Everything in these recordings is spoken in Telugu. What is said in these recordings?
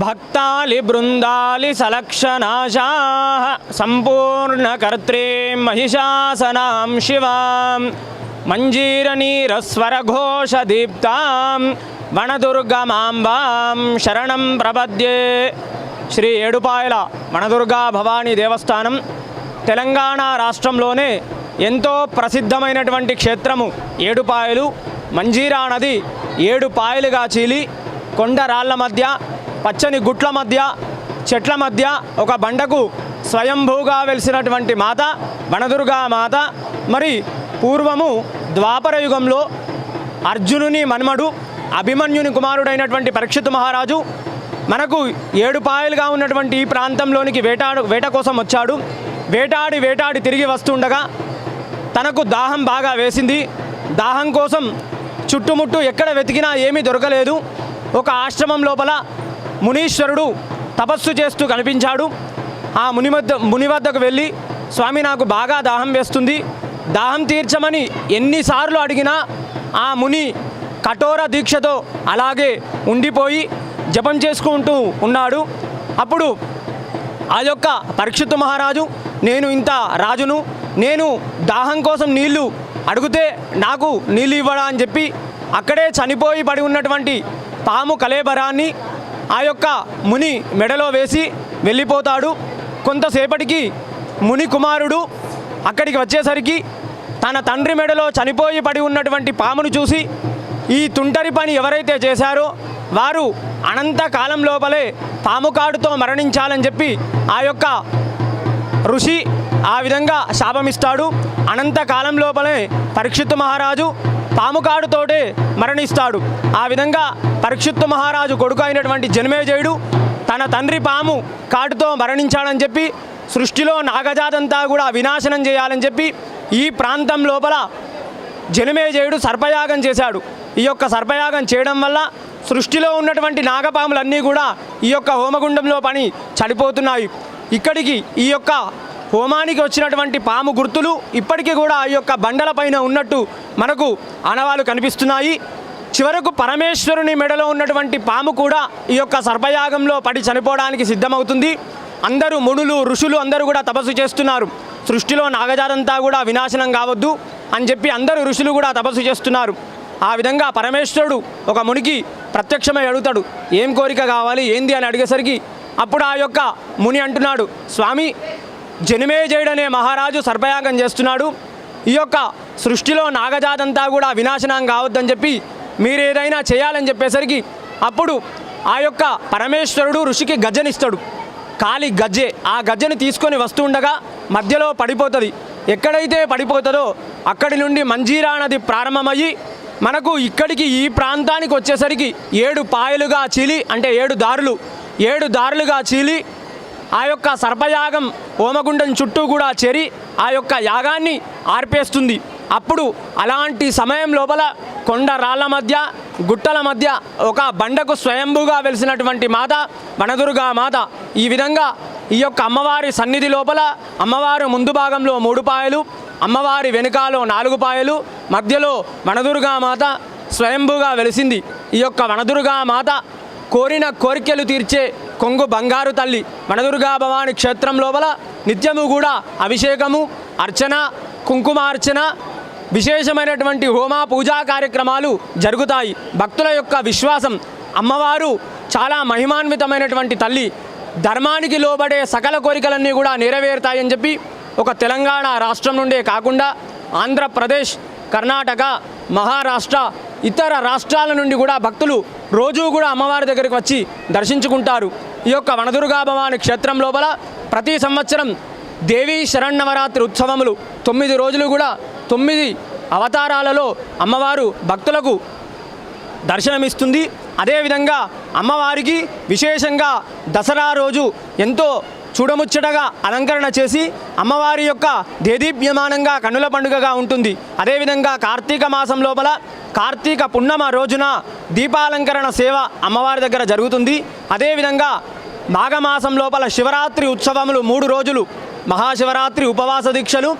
భక్తాలి బృందాలి సలక్షనాశా సంపూర్ణకర్త్రే మహిషాసనాం శివాం మంజీరనీరస్వరఘోషదీప్తాం వనదుర్గమాంబాం శరణం ప్రపద్యే శ్రీ ఏడుపాయల వనదుర్గా భవానీ దేవస్థానం తెలంగాణ రాష్ట్రంలోనే ఎంతో ప్రసిద్ధమైనటువంటి క్షేత్రము ఏడుపాయలు. మంజీరా నది ఏడు పాయలుగా చీలి కొండ రాళ్ళ మధ్య పచ్చని గుట్ల మధ్య చెట్ల మధ్య ఒక బండకు స్వయంభూగా వెలిసినటువంటి మాత వనదుర్గా మాత మరి పూర్వము ద్వాపర యుగంలో అర్జునుని మన్మడు అభిమన్యుని కుమారుడైనటువంటి పరీక్షిత్ మహారాజు మనకు ఏడు పాయలుగా ఉన్నటువంటి ఈ ప్రాంతంలోనికి వేటాడు వేట కోసం వచ్చాడు. వేటాడి వేటాడి తిరిగి వస్తుండగా తనకు దాహం బాగా వేసింది. దాహం కోసం చుట్టుముట్టు ఎక్కడ వెతికినా ఏమీ దొరకలేదు. ఒక ఆశ్రమం లోపల మునీశ్వరుడు తపస్సు చేస్తూ కనిపించాడు. ఆ ముని వద్ద ముని వద్దకు వెళ్ళి స్వామి నాకు బాగా దాహం వేస్తుంది. దాహం తీర్చమని ఎన్నిసార్లు అడిగినా ఆ ముని కఠోర దీక్షతో అలాగే ఉండిపోయి జపం చేసుకుంటూ ఉన్నాడు. అప్పుడు ఆ యొక్క పరీక్షిత్ మహారాజు నేను ఇంత రాజును నేను దాహం కోసం నీళ్ళు అడిగితే నాకు నీళ్ళు ఇవ్వడా అని చెప్పి అక్కడే చనిపోయి పడి ఉన్నటువంటి పాము కలేబరాన్ని ఆ యొక్క ముని మెడలో వేసి వెళ్ళిపోతాడు. కొంతసేపటికి ముని కుమారుడు అక్కడికి వచ్చేసరికి తన తండ్రి మెడలో చనిపోయి పడి ఉన్నటువంటి పామును చూసి ఈ తుంటరి పని ఎవరైతే చేశారో వారు అనంత కాలం లోపలే పాము కాడుతో మరణించాలని చెప్పి ఆ యొక్క ఋషి ఆ విధంగా శాపమిస్తాడు. అనంత కాలం లోపలే పరీక్షిత్ మహారాజు పాముకాడుతోటే మరణిస్తాడు. ఆ విధంగా పరీక్షిత్ మహారాజు కొడుకు అయినటువంటి జన్మేజయుడు తన తండ్రి పాము కాటుతో మరణించాడని చెప్పి సృష్టిలో నాగజాతంతా కూడా వినాశనం చేయాలని చెప్పి ఈ ప్రాంతం లోపల జనమేజయుడు సర్పయాగం చేశాడు. ఈ యొక్క సర్పయాగం చేయడం వల్ల సృష్టిలో ఉన్నటువంటి నాగపాములన్నీ కూడా ఈ యొక్క హోమగుండంలో పని చనిపోతున్నాయి. ఇక్కడికి ఈ యొక్క హోమానికి వచ్చినటువంటి పాము గుర్తులు ఇప్పటికీ కూడా ఆ యొక్క బండలపైన ఉన్నట్టు మనకు ఆనవాలు కనిపిస్తున్నాయి. చివరకు పరమేశ్వరుని మెడలో ఉన్నటువంటి పాము కూడా ఈ యొక్క సర్పయాగంలో పడి చనిపోవడానికి సిద్ధమవుతుంది. అందరూ మునులు ఋషులు అందరూ కూడా తపస్సు చేస్తున్నారు. సృష్టిలో నాగజాతంతా కూడా వినాశనం కావద్దు అని చెప్పి అందరూ ఋషులు కూడా తపస్సు చేస్తున్నారు. ఆ విధంగా పరమేశ్వరుడు ఒక మునికి ప్రత్యక్షమై అడుగుతాడు ఏం కోరిక కావాలి? ఏంది? అని అడిగేసరికి అప్పుడు ఆ యొక్క ముని అంటున్నాడు స్వామి జనమేజయుడనే మహారాజు సర్పయాగం చేస్తున్నాడు. ఈ యొక్క సృష్టిలో నాగజాతంతా కూడా వినాశనం కావద్దని చెప్పి మీరు ఏదైనా చేయాలని చెప్పేసరికి అప్పుడు ఆ యొక్క పరమేశ్వరుడు ఋషికి గజ్జనిస్తాడు కాలి గజ్జె ఆ గజ్జెని తీసుకొని వస్తుండగా మధ్యలో పడిపోతుంది. ఎక్కడైతే పడిపోతుందో అక్కడి నుండి మంజీరా నది ప్రారంభమయ్యి మనకు ఇక్కడికి ఈ ప్రాంతానికి వచ్చేసరికి ఏడు పాయలుగా చీలి అంటే ఏడు దారులు ఏడు దారులుగా చీలి ఆ యొక్క సర్పయాగం హోమగుండం చుట్టూ కూడా చేరి ఆ యొక్క యాగాన్ని ఆర్పేస్తుంది. అప్పుడు అలాంటి సమయం లోపల కొండ రాళ్ళ మధ్య గుట్టల మధ్య ఒక బండకు స్వయంభుగా వెలిసినటువంటి మాత వనదుర్గా మాత ఈ విధంగా ఈ యొక్క అమ్మవారి సన్నిధి లోపల అమ్మవారు ముందు భాగంలో మూడు పాయలు అమ్మవారి వెనుకాలో నాలుగు పాయలు మధ్యలో వనదుర్గా మాత స్వయంభుగా వెలిసింది. ఈ యొక్క వనదుర్గా మాత కోరిన కోరికలు తీర్చే కొంగు బంగారు తల్లి వనదుర్గా భవాని క్షేత్రం లోపల నిత్యము కూడా అభిషేకము అర్చన కుంకుమార్చన విశేషమైనటువంటి హోమా పూజా కార్యక్రమాలు జరుగుతాయి. భక్తుల యొక్క విశ్వాసం అమ్మవారు చాలా మహిమాన్వితమైనటువంటి తల్లి. ధర్మానికి లోబడే సకల కోరికలన్నీ కూడా నెరవేరుతాయని చెప్పి ఒక తెలంగాణ రాష్ట్రం నుండే కాకుండా ఆంధ్రప్రదేశ్ కర్ణాటక మహారాష్ట్ర ఇతర రాష్ట్రాల నుండి కూడా భక్తులు రోజూ కూడా అమ్మవారి దగ్గరికి వచ్చి దర్శించుకుంటారు. ఈ యొక్క వనదుర్గా భవాని క్షేత్రం లోపల ప్రతి సంవత్సరం దేవీ శరణవరాత్రి ఉత్సవములు తొమ్మిది రోజులు కూడా తొమ్మిది అవతారాలలో అమ్మవారు భక్తులకు దర్శనమిస్తుంది. అదేవిధంగా అమ్మవారికి విశేషంగా దసరా రోజు ఎంతో చూడముచ్చటగా అలంకరణ చేసి అమ్మవారి యొక్క దేదీప్యమానంగా కన్నుల పండుగగా ఉంటుంది. అదేవిధంగా కార్తీక మాసం లోపల కార్తీక పున్నమ రోజున దీపాలంకరణ సేవ అమ్మవారి దగ్గర జరుగుతుంది. అదేవిధంగా మాఘమాసం లోపల శివరాత్రి ఉత్సవములు మూడు రోజులు. మహాశివరాత్రి ఉపవాస దీక్షలు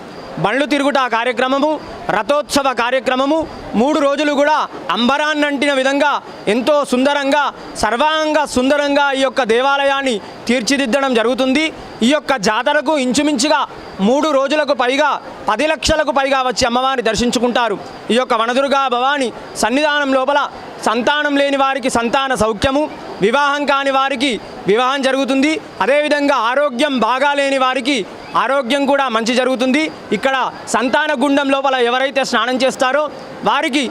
బండ్లు తిరుగుట కార్యక్రమము రథోత్సవ కార్యక్రమము. మూడు రోజులు కూడా అంబరాన్నంటిన విధంగా ఎంతో సుందరంగా సర్వాంగ సుందరంగా ఈ యొక్క దేవాలయాన్ని తీర్చిదిద్దడం జరుగుతుంది. ఈ యొక్క జాతరకు ఇంచుమించుగా మూడు రోజులకు పైగా పది లక్షలకు పైగా వచ్చి అమ్మవారిని దర్శించుకుంటారు. ఈ యొక్క వనదుర్గా భవాని సన్నిధానం లోపల సంతానం లేని వారికి సంతాన సౌఖ్యము వివాహం కాని వారికి వివాహం జరుగుతుంది. అదేవిధంగా ఆరోగ్యం బాగా లేని వారికి ఆరోగ్యం కూడా మంచి జరుగుతుంది. ఇక్కడ సంతాన గుండం లోపల ఎవరైతే స్నానం చేస్తారో వారికి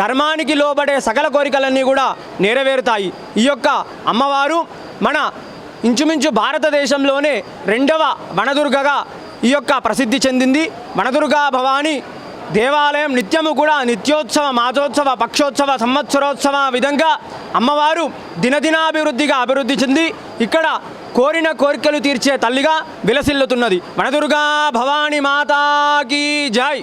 ధర్మానికి లోబడే సకల కోరికలన్నీ కూడా నెరవేరుతాయి. ఈ యొక్క అమ్మవారు మన ఇంచుమించు భారతదేశంలోనే రెండవ వనదుర్గగా ఈ యొక్క ప్రసిద్ధి చెందింది. వనదుర్గా భవాని దేవాలయం నిత్యము కూడా నిత్యోత్సవ మాసోత్సవ పక్షోత్సవ సంవత్సరోత్సవ విధంగా అమ్మవారు దినదినాభివృద్ధిగా అభివృద్ధి చెంది ఇక్కడ కోరిన కోరికలు తీర్చే తల్లిగా విలసిల్లుతున్నది. వనదుర్గా భవాని మాతాకి జాయ్